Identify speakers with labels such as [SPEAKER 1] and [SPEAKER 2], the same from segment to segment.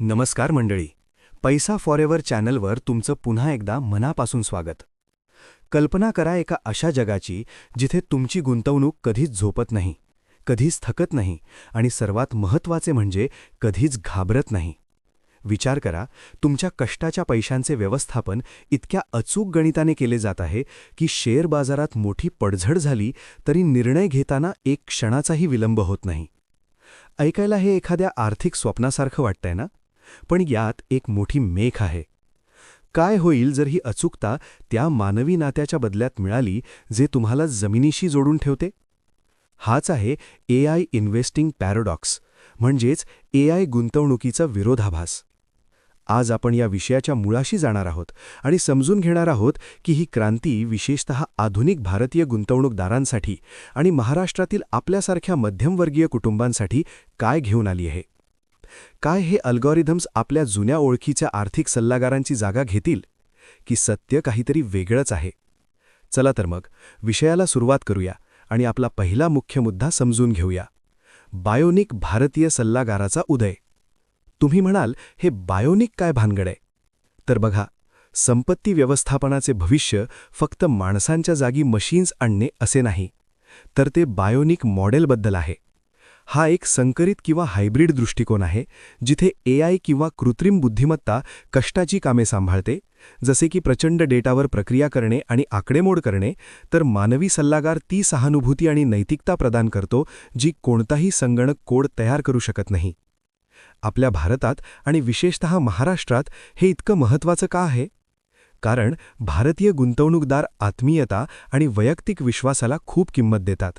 [SPEAKER 1] नमस्कार मंडळी. पैसा फॉरेवर चॅनलवर तुमचं पुन्हा एकदा मनापासून स्वागत. कल्पना करा एका अशा जगाची जिथे तुमची गुंतवणूक कधीच झोपत नाही कधीच थकत नाही आणि सर्वात महत्त्वाचे म्हणजे कधीच घाबरत नाही. विचार करा तुमच्या कष्टाच्या पैशांचे व्यवस्थापन इतक्या अचूक गणिताने केले जात आहे की शेअर बाजारात मोठी पडझड झाली तरी निर्णय घेताना एक क्षणाचाही विलंब होत नाही. ऐकायला हे एखाद्या आर्थिक स्वप्नासारखं वाटतंय ना? पण यात एक मोठी मेख आहे. काय होईल जर ही अचूकता त्या मानवी नात्याच्या बदल्यात मिळाली जे तुम्हाला जमिनीशी जोडून ठेवते? हाच आहे ए आय इन्व्हेस्टिंग पॅरोडॉक्स म्हणजेच ए आय गुंतवणुकीचा विरोधाभास. आज आपण या विषयाच्या मुळाशी जाणार आहोत आणि समजून घेणार आहोत की ही क्रांती विशेषत आधुनिक भारतीय गुंतवणूकदारांसाठी आणि महाराष्ट्रातील आपल्यासारख्या मध्यमवर्गीय कुटुंबांसाठी काय घेऊन आली आहे. काय हे अल्गॉरिथम्स आपल्या जुन्या ओळखीच्या आर्थिक सल्लागारांची जागा घेतील की सत्य काहीतरी वेगळंच आहे? चला तर मग विषयाला सुरुवात करूया आणि आपला पहिला मुख्य मुद्दा समजून घेऊया. बायोनिक भारतीय सल्लागाराचा उदय. तुम्ही म्हणाल हे बायोनिक काय भानगड आहे? तर बघा संपत्ती व्यवस्थापनाचे भविष्य फक्त माणसांच्या जागी मशीन्स आणणे असे नाही तर ते बायोनिक मॉडेलबद्दल आहे. हा एक संकरित किंवा हायब्रिड दृष्टिकोन आहे जिथे एआय किंवा कृत्रिम बुद्धिमत्ता कष्टाची कामे सांभाळते. जसे की प्रचंड डेटावर प्रक्रिया करणे आणि आकडेमोड करणे तर मानवी सल्लागार ती सहानुभूती आणि नैतिकता प्रदान करतो जी कोणताही संगणक कोड तयार करू शकत नाही. आपल्या भारतात आणि विशेषत महाराष्ट्रात हे इतकं महत्त्वाचं का आहे? कारण भारतीय गुंतवणूकदार आत्मीयता आणि वैयक्तिक विश्वासाला खूप किंमत देतात.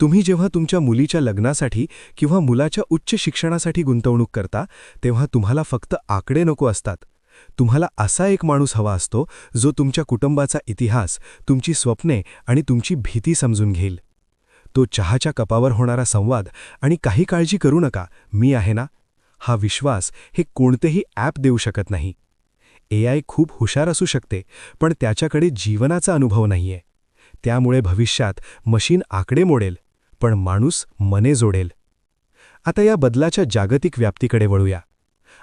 [SPEAKER 1] तुम्ही जेव्हा तुमच्या मुलीच्या लग्नासाठी किंवा मुलाच्या उच्च शिक्षणासाठी गुंतवणूक करता तेव्हा तुम्हाला फक्त आकडे नको असतात. तुम्हाला असा एक माणूस हवा असतो जो तुमच्या कुटुंबाचा इतिहास तुमची स्वप्ने आणि तुमची भीती समजून घेईल. तो चहाच्या कपावर होणारा संवाद आणि काही काळजी करू नका मी आहे ना? हा विश्वास हे कोणतेही ॲप देऊ शकत नाही. एआय खूप हुशार असू शकते पण त्याच्याकडे जीवनाचा अनुभव नाहीये. त्यामुळे भविष्यात मशीन आकडे मोडेल. पण माणूस मने जोडेल. आता या बदलाच्या जागतिक व्याप्तीकडे वळूया.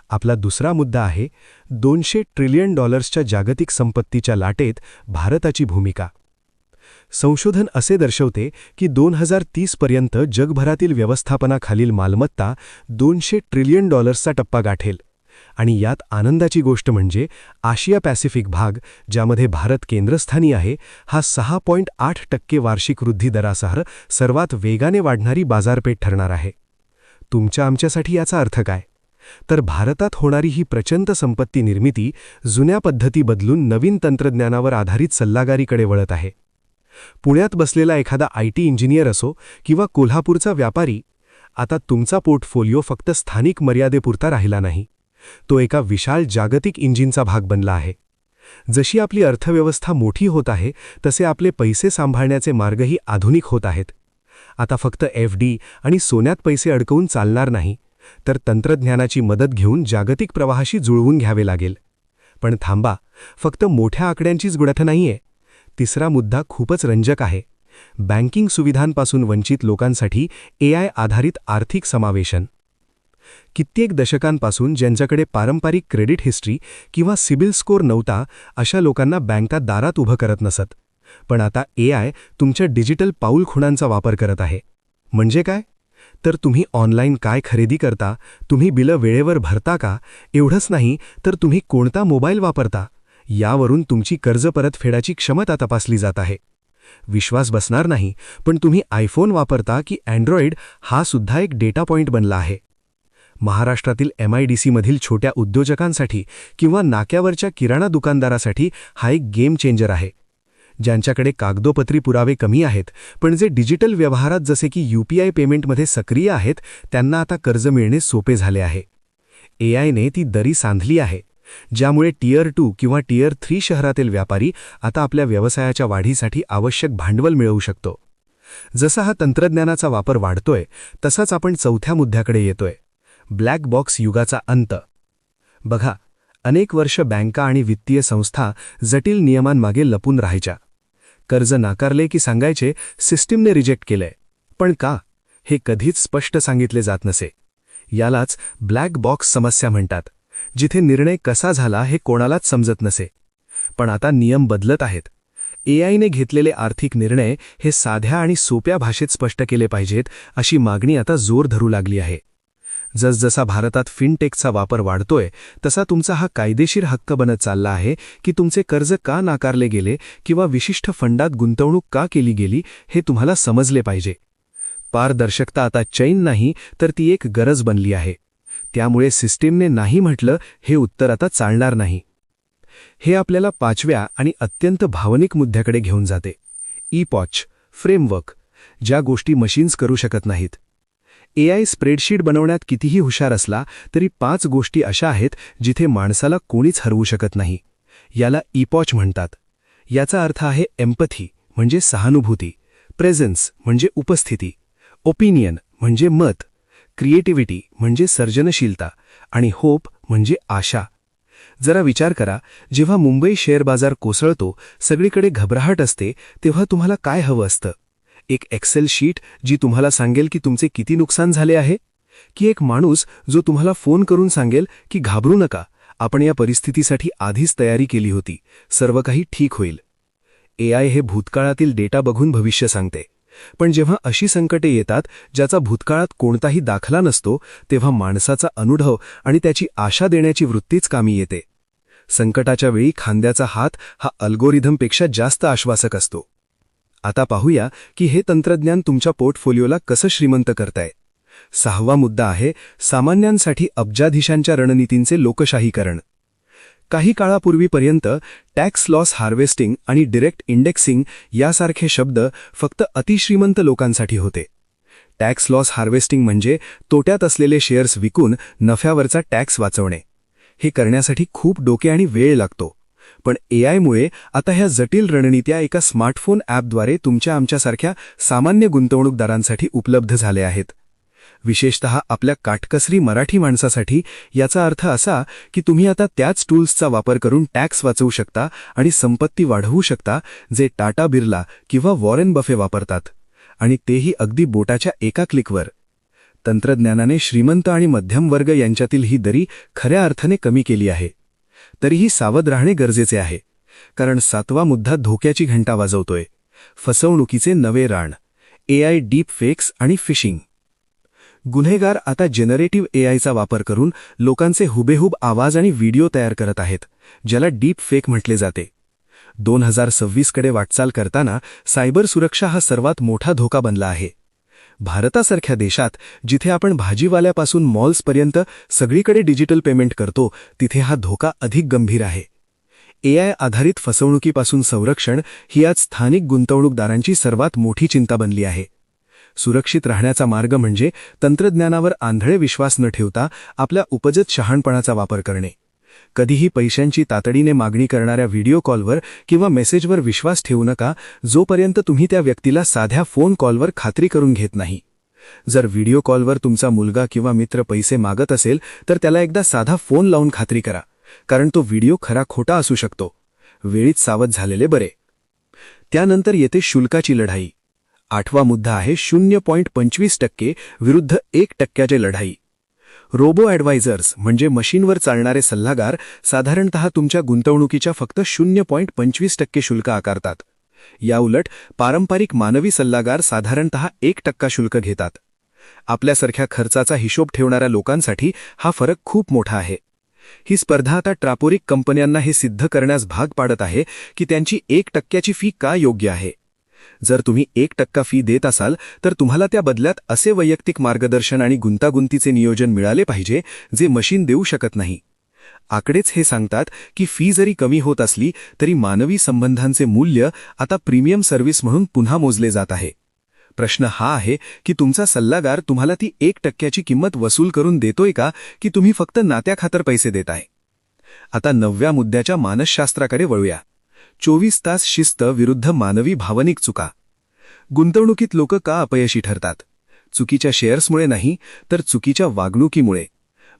[SPEAKER 1] आपला दुसरा मुद्दा आहे दोनशे ट्रिलियन डॉलर्सच्या जागतिक संपत्तीच्या लाटेत भारताची भूमिका. संशोधन असे दर्शवते की दोन हजार तीसपर्यंत जगभरातील व्यवस्थापनाखालील मालमत्ता दोनशे ट्रिलियन डॉलर्सचा टप्पा गाठेल. आणि यात आनंदाची गोष्ट म्हणजे आशिया पॅसिफिक भाग ज्यामध्ये भारत केंद्रस्थानी आहे हा सहा पॉईंट आठ टक्के वार्षिक वृद्धी दरासह सर्वात वेगाने वाढणारी बाजारपेठ ठरणार आहे. तुमच्या आमच्यासाठी याचा अर्थ काय? तर भारतात होणारी ही प्रचंड संपत्ती निर्मिती जुन्या पद्धती बदलून नवीन तंत्रज्ञानावर आधारित सल्लागारीकडे वळत आहे. पुण्यात बसलेला एखादा आय टी इंजिनियर असो किंवा कोल्हापूरचा व्यापारी आता तुमचा पोर्टफोलिओ फक्त स्थानिक मर्यादेपुरता राहिला नाही. तो एका विशाल जागतिक इंजिनचा भाग बनला आहे. जशी आपली अर्थव्यवस्था मोठी होत आहे तसे आपले पैसे सांभाळण्याचे मार्गही आधुनिक होत आहेत. आता फक्त एफ डी आणि सोन्यात पैसे अडकवून चालणार नाही तर तंत्रज्ञानाची मदत घेऊन जागतिक प्रवाहाशी जुळवून घ्यावे लागेल. पण थांबा फक्त मोठ्या आकड्यांचीच गुडथ नाहीये. तिसरा मुद्दा खूपच रंजक आहे. बँकिंग सुविधांपासून वंचित लोकांसाठी एआय आधारित आर्थिक समावेशन. कित्येक दशकांपासून ज्यांच्याकडे पारंपरिक क्रेडिट हिस्ट्री किंवा सिबिल स्कोर नव्हता अशा लोकांना बँका दारात उभं करत नसत. पण आता ए आय तुमच्या डिजिटल पाऊल खुणांचा वापर करत आहे. म्हणजे काय? तर तुम्ही ऑनलाईन काय खरेदी करता तुम्ही बिलं वेळेवर भरता का? एवढंच नाही तर तुम्ही कोणता मोबाईल वापरता? यावरून तुमची कर्ज परतफेडाची क्षमता तपासली जात आहे. विश्वास बसणार नाही पण तुम्ही आयफोन वापरता की अँड्रॉइड हा सुद्धा एक डेटा पॉइंट बनला आहे. महाराष्ट्रातील एम आय डी सीमधील छोट्या उद्योजकांसाठी किंवा नाक्यावरच्या किराणा दुकानदारासाठी हा एक गेम चेंजर आहे. ज्यांच्याकडे कागदोपत्री पुरावे कमी आहेत पण जे डिजिटल व्यवहारात जसे की यूपीआय पेमेंटमध्ये सक्रिय आहेत त्यांना आता कर्ज मिळणे सोपे झाले आहे. एआयने ती दरी सांधली आहे ज्यामुळे टियर टू किंवा टियर थ्री शहरातील व्यापारी आता आपल्या व्यवसायाच्या वाढीसाठी आवश्यक भांडवल मिळवू शकतो. जसा हा तंत्रज्ञानाचा वापर वाढतोय तसाच आपण चौथ्या मुद्द्याकडे येतोय. ब्लॅक बॉक्स युगाचा अंत. बघा अनेक वर्ष बँका आणि वित्तीय संस्था जटिल नियमांमागे लपून राहायच्या. कर्ज नाकारले की सांगायचे सिस्टीमने रिजेक्ट केलंय. पण का? हे कधीच स्पष्ट सांगितले जात नसे. यालाच ब्लॅक बॉक्स समस्या म्हणतात. जिथे निर्णय कसा झाला हे कोणालाच समजत नसे. पण आता नियम बदलत आहेत. एआयने घेतलेले आर्थिक निर्णय हे साध्या आणि सोप्या भाषेत स्पष्ट केले पाहिजेत अशी मागणी आता जोर धरू लागली आहे. जसजसा भारतात फिनटेकचा वापर वाढतोय तसा तुमचा हा कायदेशीर हक्क बनत चालला आहे की तुमचे कर्ज का नाकारले गेले किंवा विशिष्ट फंडात गुंतवणूक का केली गेली हे तुम्हाला समजले पाहिजे. पारदर्शकता आता चैन नाही तर ती एक गरज बनली आहे. त्यामुळे सिस्टीमने नाही म्हटलं हे उत्तर आता चालणार नाही. हे आपल्याला पाचव्या आणि अत्यंत भावनिक मुद्द्याकडे घेऊन जाते. ई पॉच फ्रेमवर्क ज्या गोष्टी मशीन्स करू शकत नाहीत. एआय स्प्रेडशीट बनवण्यात कितीही हुशार असला तरी पाच गोष्टी अशा आहेत जिथे माणसाला कोणीच हरवू शकत नाही. याला ईपॉच म्हणतात. याचा अर्थ आहे एम्पथी म्हणजे सहानुभूती प्रेझेन्स म्हणजे उपस्थिती ओपिनियन म्हणजे मत क्रिएटिव्हिटी म्हणजे सर्जनशीलता आणि होप म्हणजे आशा. जरा विचार करा जेव्हा मुंबई शेअर बाजार कोसळतो सगळीकडे घबराहट असते तेव्हा तुम्हाला काय हवं असतं? एक एक्सेल शीट जी तुम्हाला सांगेल की तुमचे किती नुकसान झाले आहे? की एक माणूस जो तुम्हाला फोन करून सांगेल की घाबरू नका आपण या परिस्थितीसाठी आधीच तयारी केली होती सर्व काही ठीक होईल. एआय हे भूतकाळातील डेटा बघून भविष्य सांगते. पण जेव्हा अशी संकटे येतात ज्याचा भूतकाळात कोणताही दाखला नसतो तेव्हा माणसाचा अनुभव आणि त्याची आशा देण्याची वृत्तीच कामी येते. संकटाच्या वेळी खांद्याचा हात हा अल्गोरिथमपेक्षा जास्त आश्वासक असतो. आता पाहूया की हे तंत्रज्ञान तुमच्या पोर्टफोलिओला कसं श्रीमंत करताय. सहावा मुद्दा आहे सामान्यांसाठी अब्जाधीशांच्या रणनीतींचे लोकशाहीकरण. काही काळापूर्वीपर्यंत टॅक्स लॉस हार्वेस्टिंग आणि डिरेक्ट इंडेक्सिंग यासारखे शब्द फक्त अतिश्रीमंत लोकांसाठी होते. टॅक्स लॉस हार्वेस्टिंग म्हणजे तोट्यात असलेले शेअर्स विकून नफ्यावरचा टॅक्स वाचवणे. हे करण्यासाठी खूप डोके आणि वेळ लागतो. पण एआयमुळे आता ह्या जटिल रणनीत्या एका स्मार्टफोन ॲपद्वारे तुमच्या आमच्यासारख्या सामान्य गुंतवणूकदारांसाठी उपलब्ध झाले आहेत. विशेषतः आपल्या काटकसरी मराठी माणसासाठी याचा अर्थ असा की तुम्ही आता त्याच टूल्सचा वापर करून टॅक्स वाचवू शकता आणि संपत्ती वाढवू शकता जे टाटा बिर्ला किंवा वॉरेन बफे वापरतात. आणि तेही अगदी बोटाच्या एका क्लिकवर. तंत्रज्ञानाने श्रीमंत आणि मध्यम वर्ग यांच्यातील ही दरी खऱ्या अर्थाने कमी केली आहे. तरीही सावध राहणे गरजेचे आहे. कारण सातवा मुद्दा धोक्याची घंटा वाजवतोय. फसवणुकीचे नवे राण एआय डीप फेक्स आणि फिशिंग. गुन्हेगार आता जेनरेटिव्ह एआयचा वापर करून लोकांचे हुबेहूब आवाज आणि व्हिडिओ तयार करत आहेत ज्याला डीप फेक म्हटले जाते. दोन हजार सव्वीसकडे वाटचाल करताना सायबर सुरक्षा हा सर्वात मोठा धोका बनला आहे. भारतासारख्या देशात जिथे आपण भाजीवाल्यापासून मॉल्सपर्यंत सगळीकडे डिजिटल पेमेंट करतो तिथे हा धोका अधिक गंभीर आहे. एआय आधारित फसवणुकीपासून संरक्षण ही आज स्थानिक गुंतवणूकदारांची सर्वात मोठी चिंता बनली आहे. सुरक्षित राहण्याचा मार्ग म्हणजे तंत्रज्ञानावर आंधळे विश्वास न ठेवता आपल्या उपजत शहाणपणाचा वापर करणे. कधीही पैशांची तातडीने मागणी करणाऱ्या व्हिडिओ कॉलवर किंवा मेसेजवर विश्वास ठेवू नका जोपर्यंत तुम्ही त्या व्यक्तीला साध्या फोन कॉलवर खात्री करून घेत नाही. जर व्हिडिओ कॉलवर तुमचा मुलगा किंवा मित्र पैसे मागत असेल तर त्याला एकदा साधा फोन लावून खात्री करा कारण तो व्हिडिओ खरा खोटा असू शकतो. वेळीच सावध झालेले बरे. त्यानंतर येते शुल्काची लढाई. आठवा मुद्दा आहे शून्य पॉईंट पंचवीस टक्के विरुद्ध एक टक्क्याचे लढाई. रोबो ॲडवायझर्स म्हणजे मशीनवर चालणारे सल्लागार साधारणत तुमच्या गुंतवणुकीच्या फक्त शून्य पॉईंट पंचवीस टक्के शुल्क आकारतात. याउलट पारंपरिक मानवी सल्लागार साधारणत एक टक्का शुल्क घेतात. आपल्यासारख्या खर्चाचा हिशोब ठेवणाऱ्या लोकांसाठी हा फरक खूप मोठा आहे. ही स्पर्धा आता ट्रापोरिक कंपन्यांना हे सिद्ध करण्यास भाग पाडत आहे की त्यांची एक टक्क्याची फी का योग्य आहे. जर तुम्ही एक टक्का फी देत असाल तर तुम्हाला त्या बदल्यात असे वैयक्तिक मार्गदर्शन आणि गुंतागुंतीचे नियोजन मिळाले पाहिजे जे मशीन देऊ शकत नाही. आकडेच हे सांगतात की फी जरी कमी होत असली तरी मानवी संबंधांचे मूल्य आता प्रीमियम सर्व्हिस म्हणून पुन्हा मोजले जात आहे. प्रश्न हा आहे की तुमचा सल्लागार तुम्हाला ती एक टक्क्याची किंमत वसूल करून देतोय का की तुम्ही फक्त नात्याखातर पैसे देताय? आता नवव्या मुद्द्याच्या मानसशास्त्राकडे वळूया. चोवीस तास शिस्त विरुद्ध मानवी भावनिक चुका. गुंतवणुकीत लोक का अपयशी ठरतात? चुकीच्या शेअर्समुळे नाही तर चुकीच्या वागणुकीमुळे.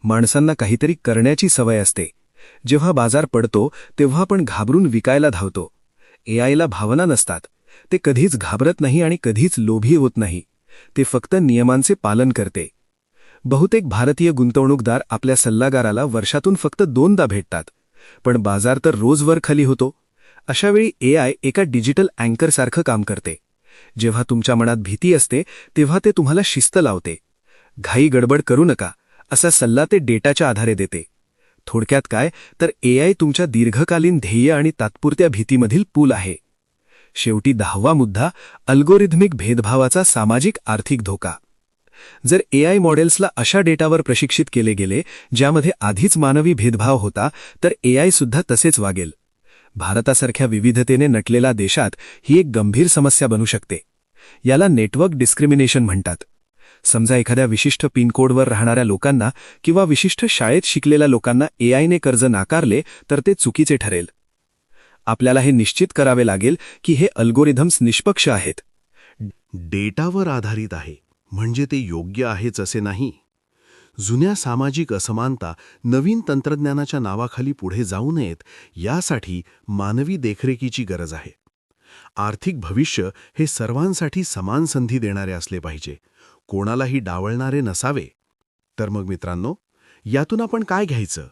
[SPEAKER 1] माणसांना काहीतरी करण्याची सवय असते. जेव्हा बाजार पडतो तेव्हा आपण घाबरून विकायला धावतो. एआयला भावना नसतात. ते कधीच घाबरत नाही आणि कधीच लोभी होत नाही. ते फक्त नियमांचे पालन करते.
[SPEAKER 2] बहुतेक भारतीय गुंतवणूकदार आपल्या सल्लागाराला वर्षातून फक्त दोनदा भेटतात. पण बाजार तर रोजवर खाली होतो. अशावेळी ए आय एका डिजिटल अँकरसारखं काम करते. जेव्हा तुमच्या मनात भीती असते तेव्हा ते तुम्हाला शिस्त लावते. घाई गडबड करू नका असा सल्ला ते डेटाच्या आधारे देते. थोडक्यात काय तर एआय तुमच्या दीर्घकालीन ध्येय आणि तात्पुरत्या भीतीमधील पूल आहे. शेवटी दहावा मुद्दा अल्गोरिथमिक भेदभावाचा सामाजिक आर्थिक धोका. जर एआय मॉडेल्सला अशा डेटावर प्रशिक्षित केले गेले ज्यामध्ये आधीच मानवी भेदभाव होता तर एआय सुद्धा तसेच वागेल. भारतासारख्या विविधतेने नटलेल्या देशात ही एक गंभीर समस्या बनू शकते. याला नेटवर्क डिस्क्रिमिनेशन म्हणतात. समजा एखाद्या विशिष्ट पिनकोडवर राहणाऱ्या लोकांना किंवा विशिष्ट शाळेत शिकलेल्या लोकांना एआयने कर्ज नाकारले तर ते चुकीचे ठरेल. आपल्याला हे निश्चित करावे लागेल की हे अल्गोरिथम्स निष्पक्ष आहेत.
[SPEAKER 1] डेटावर आधारित आहे. म्हणजे ते योग्य आहेच असे नाही. जुन्या सामाजिक असमानता नवीन तंत्रज्ञानाच्या नावाखाली पुढे जाऊ नयेत यासाठी मानवी देखरेखीची गरज आहे. आर्थिक भविष्य हे सर्वांसाठी समान संधी देणारे असले पाहिजे. कोणालाही डावळणारे नसावे. तर मग मित्रांनो यातून आपण काय घ्यायचं?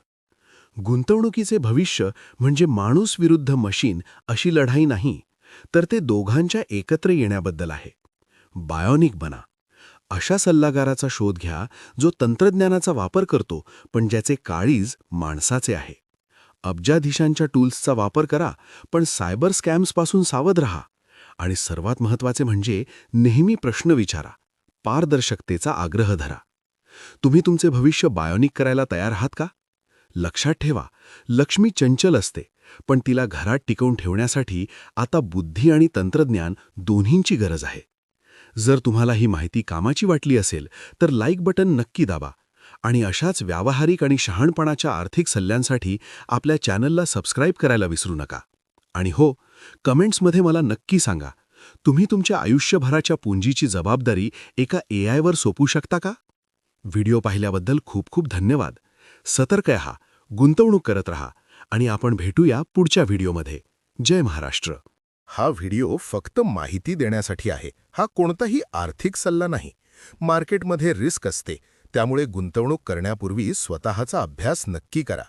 [SPEAKER 1] गुंतवणुकीचे भविष्य म्हणजे माणूस विरुद्ध मशीन अशी लढाई नाही तर ते दोघांच्या एकत्र येण्याबद्दल आहे. बायोनिक बना. अशा सल्लागाराचा शोध घ्या जो तंत्रज्ञानाचा वापर करतो पण ज्याचे काळीज माणसाचे आहे. अब्जाधीशांच्या टूल्सचा वापर करा पण सायबर स्कॅम्सपासून सावध रहा. आणि सर्वात महत्त्वाचे म्हणजे नेहमी प्रश्न विचारा. पारदर्शकतेचा आग्रह धरा. तुम्ही तुमचे भविष्य बायोनिक करायला तयार आहात का? लक्षात ठेवा लक्ष्मी चंचल असते पण तिला घरात टिकवून ठेवण्यासाठी आता बुद्धी आणि तंत्रज्ञान दोन्हींची गरज आहे. जर तुम्हाला ही माहिती कामाची वाटली असेल तर लाईक बटन नक्की दाबा. आणि अशाच व्यावहारिक आणि शहाणपणाच्या आर्थिक सल्ल्यांसाठी आपल्या चॅनलला सबस्क्राईब करायला विसरू नका. आणि हो कमेंट्समध्ये मला नक्की सांगा तुम्ही तुमच्या आयुष्यभराच्या पुंजीची जबाबदारी एका ए वर सोपू शकता का? व्हिडिओ पाहिल्याबद्दल खूप खूप धन्यवाद. सतर्क रहा गुंतवणूक करत रहा आणि आपण भेटूया पुढच्या व्हिडिओमध्ये. जय महाराष्ट्र.
[SPEAKER 3] हा व्हिडिओ फक्त माहिती देण्यासाठी आहे. हा कोणताही आर्थिक सल्ला नाही. मार्केटमध्ये रिस्क असते. त्यामुळे गुंतवणूक करण्यापूर्वी स्वतःचा अभ्यास नक्की करा.